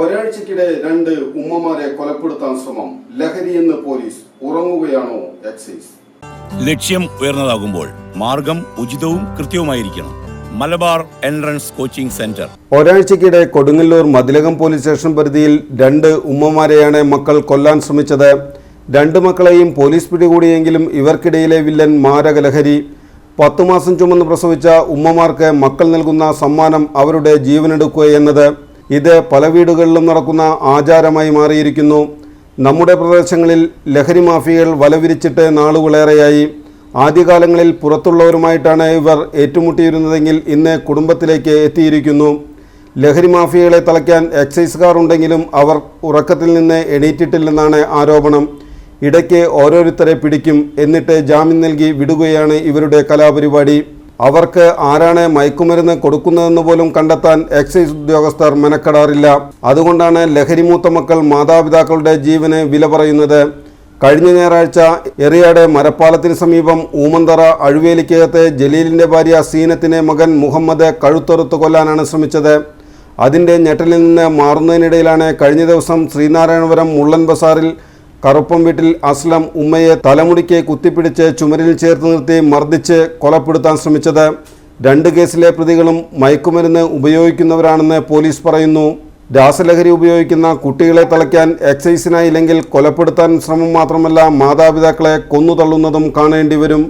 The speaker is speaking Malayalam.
ഒരാഴ്ചക്കിടെ രണ്ട് ഉമ്മമാരെ കൊലപ്പെടുത്താൻ ശ്രമം ലഹരിയെന്ന് പോലീസ് ഉറങ്ങുകയാണോ എക്സൈസ്? ലക്ഷ്യം ഉയർന്നതാകുമ്പോൾ മാർഗം ഉചിതവും കൃത്യവുമായിരിക്കണം. Malabar entrance coaching centre. ഒരാഴ്ചക്കിടെ Kodungallur Mathilakam police station പരിധിയിൽ രണ്ട് ഉമ്മമാരെയാണ് മക്കൾ കൊല്ലാൻ ശ്രമിച്ചത്. രണ്ട് മക്കളെയും പോലീസ് പിടികൂടിയെങ്കിലും ഇവർക്കിടയിലെ വില്ലൻ മാരക ലഹരി. പത്തു മാസം ചുമന്ന് പ്രസവിച്ച ഉമ്മമാർക്ക് മക്കൾ നൽകുന്ന സമ്മാനം അവരുടെ ജീവനെടുക്കുക എന്നത് ഇത് പല വീടുകളിലും നടക്കുന്ന ആചാരമായി മാറിയിരിക്കുന്നു. നമ്മുടെ പ്രദേശങ്ങളിൽ ലഹരി മാഫിയകൾ വലവിരിച്ചിട്ട് നാളുകളേറെയായി. ആദ്യകാലങ്ങളിൽ പുറത്തുള്ളവരുമായിട്ടാണ് ഇവർ ഏറ്റുമുട്ടിയിരുന്നതെങ്കിൽ ഇന്ന് കുടുംബത്തിലേക്ക് എത്തിയിരിക്കുന്നു. ലഹരി മാഫിയകളെ തളയ്ക്കാൻ എക്സൈസുകാർ ഉണ്ടെങ്കിലും അവർ ഉറക്കത്തിൽ നിന്ന് എണീറ്റിട്ടില്ലെന്നാണ് ആരോപണം. ഇടയ്ക്ക് ഓരോരുത്തരെ പിടിക്കും എന്നിട്ട് ജാമ്യം നൽകി വിടുകയാണ് ഇവരുടെ കലാപരിപാടി. അവർക്ക് ആരാണ് മയക്കുമരുന്ന് കൊടുക്കുന്നതെന്ന് പോലും കണ്ടെത്താൻ എക്സൈസ് ഉദ്യോഗസ്ഥർ മെനക്കെടാറില്ല. അതുകൊണ്ടാണ് ലഹരിമൂത്ത മക്കൾ മാതാപിതാക്കളുടെ ജീവന് വില പറയുന്നത്. കഴിഞ്ഞ ഞായറാഴ്ച എറിയാട് മരപ്പാലത്തിന് സമീപം ഊമന്തറ അഴുവേലിക്കകത്തെ ജലീലിന്റെ ഭാര്യ സീനത്തിനെ മകൻ മുഹമ്മദ് കഴുത്തൊറുത്ത് കൊല്ലാനാണ് ശ്രമിച്ചത്. അതിന്റെ ഞെട്ടലിൽ നിന്ന് മാറുന്നതിനിടയിലാണ് കഴിഞ്ഞ ദിവസം ശ്രീനാരായണപുരം മുള്ളൻ ബസാറിൽ കറുപ്പം വീട്ടിൽ അസ്ലം ഉമ്മയെ തലമുടിക്ക് കുത്തിപ്പിടിച്ച് ചുമരിൽ ചേർത്ത് നിർത്തി മർദ്ദിച്ച് കൊലപ്പെടുത്താൻ ശ്രമിച്ചത് രണ്ട് കേസിലെ പ്രതികളും മയക്കുമരുന്ന് ഉപയോഗിക്കുന്നവരാണെന്ന് പോലീസ് പറയുന്നു. രാസലഹരി ഉപയോഗിക്കുന്ന കുട്ടികളെ തളയ്ക്കാൻ എക്സൈസിനായില്ലെങ്കിൽ കൊലപ്പെടുത്താൻ ശ്രമം മാത്രമല്ല മാതാപിതാക്കളെ കൊന്നു തള്ളുന്നതും കാണേണ്ടി വരും.